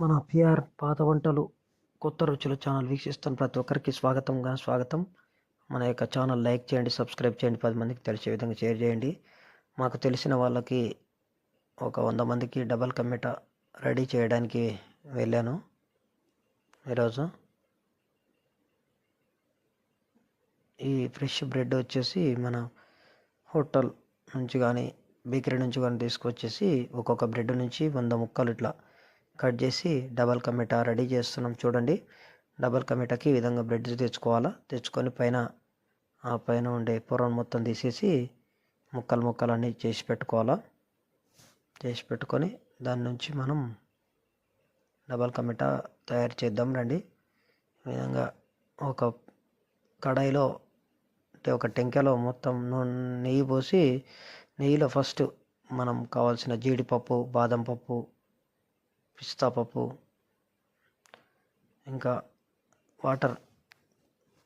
మన పిఆర్ పాత వంటలు కొత్త రుచులు ఛానల్ వీక్షిస్తున్న ప్రతి ఒక్కరికి స్వాగతంగా స్వాగతం. మన యొక్క ఛానల్ లైక్ చేయండి సబ్స్క్రైబ్ చేయండి పది మందికి తెలిసే విధంగా షేర్ చేయండి. మాకు తెలిసిన వాళ్ళకి ఒక వంద మందికి డబల్ కమ్మిట రెడీ చేయడానికి వెళ్ళాను ఈరోజు. ఈ ఫ్రెష్ బ్రెడ్ వచ్చేసి మన హోటల్ నుంచి కానీ బేకరీ నుంచి కానీ తీసుకొచ్చేసి ఒక్కొక్క బ్రెడ్ నుంచి వంద ముక్కలు ఇట్లా కట్ చేసి డబల్ కమిటా రెడీ చేస్తున్నాం చూడండి. డబల్ కమిటాకి ఈ విధంగా బ్రెడ్ తెచ్చుకోవాలా? తెచ్చుకొని పైన ఆ పైన ఉండే పొరను మొత్తం తీసేసి ముక్కలు ముక్కలు అన్నీ చేసి పెట్టుకోవాలా? చేసి పెట్టుకొని దాని నుంచి మనం డబల్ కమిటా తయారు చేద్దాం రండి. ఈ విధంగా ఒక కడాయిలో అంటే ఒక టెంకాయలో మొత్తం నూనె నెయ్యి పోసి నెయ్యిలో ఫస్ట్ మనం కావాల్సిన జీడిపప్పు బాదం పప్పు పిస్తా పప్పు ఇంకా వాటర్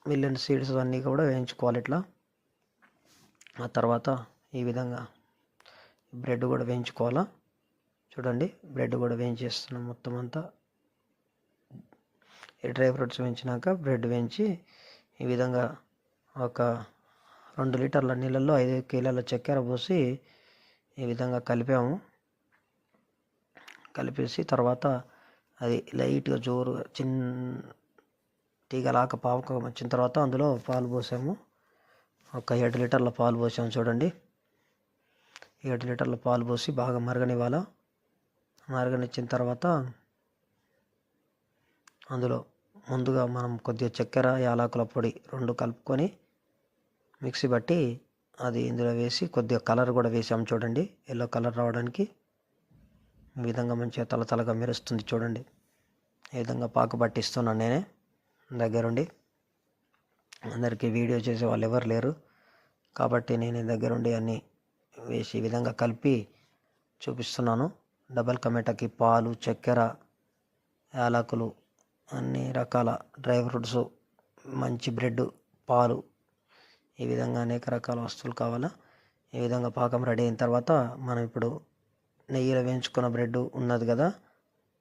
మిలియన్ సీడ్స్ అన్నీ కూడా వేయించుకోవాలి ఇట్లా. ఆ తర్వాత ఈ విధంగా బ్రెడ్ కూడా వేయించుకోవాలా? చూడండి బ్రెడ్ కూడా వేయించేస్తున్నాం మొత్తం అంతా. ఈ డ్రై ఫ్రూట్స్ వేయించినాక బ్రెడ్ వేయించి ఈ విధంగా ఒక రెండు లీటర్ల నీళ్ళల్లో ఐదు కిలోల చక్కెర పోసి ఈ విధంగా కలిపాము. కలిపేసి తర్వాత అది లైట్గా జోరు చిన్న తీగలాక పావుక వచ్చిన తర్వాత అందులో పాలు పోసాము. ఒక ఏడు లీటర్ల పాలు పోసాము చూడండి. ఏడు లీటర్ల పాలు పోసి బాగా మరగనివ్వాల? మరగనిచ్చిన తర్వాత అందులో ముందుగా మనం కొద్దిగా చక్కెర యాలకుల పొడి రెండు కలుపుకొని మిక్సీ బట్టి అది ఇందులో వేసి కొద్దిగా కలర్ కూడా వేసాము చూడండి. ఎల్లో కలర్ రావడానికి ఈ విధంగా మంచిగా తలతలగా మెరుస్తుంది చూడండి. ఈ విధంగా పాక పట్టిస్తున్నాను నేనే. దగ్గరుండి. అందరికీ వీడియో చేసే వాళ్ళు ఎవరు లేరు. కాబట్టి నేను దగ్గరుండి అన్నీ వేసి ఈ విధంగా కలిపి చూపిస్తున్నాను. డబల్ కమెటాకి పాలు చక్కెర యాలకులు అన్ని రకాల డ్రై ఫ్రూట్స్ మంచి బ్రెడ్ పాలు ఈ విధంగా అనేక రకాల వస్తువులు కావాలా. ఈ విధంగా పాకం రెడీ అయిన తర్వాత మనం ఇప్పుడు నెయ్యిలో వేయించుకున్న బ్రెడ్ ఉన్నది కదా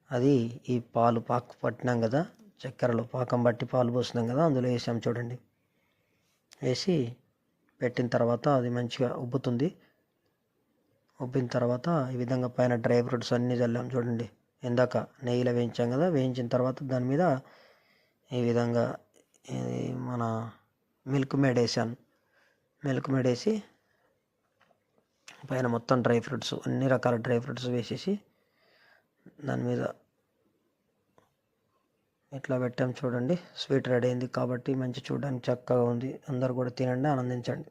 అది ఈ పాలు పాకు పట్టినాం కదా చక్కెరలో పాకం బట్టి పాలు పోసినాం కదా అందులో వేసాం చూడండి. వేసి పెట్టిన తర్వాత అది మంచిగా ఉబ్బుతుంది. ఉబ్బిన తర్వాత ఈ విధంగా పైన డ్రై ఫ్రూట్స్ అన్నీ చల్లాం చూడండి. ఇందాక నెయ్యిలో వేయించాం కదా వేయించిన తర్వాత దాని మీద ఈ విధంగా మన మిల్క్ మేడ్ వేసాను. మిల్క్ మేడ్ వేసి పైన మొత్తం డ్రై ఫ్రూట్స్ అన్ని రకాల డ్రై ఫ్రూట్స్ వేసేసి దాని మీద ఇట్లా పెట్టాం చూడండి. స్వీట్ రెడీ అయింది కాబట్టి మంచి చూడడానికి చక్కగా ఉంది. అందరు కూడా తినండి ఆనందించండి.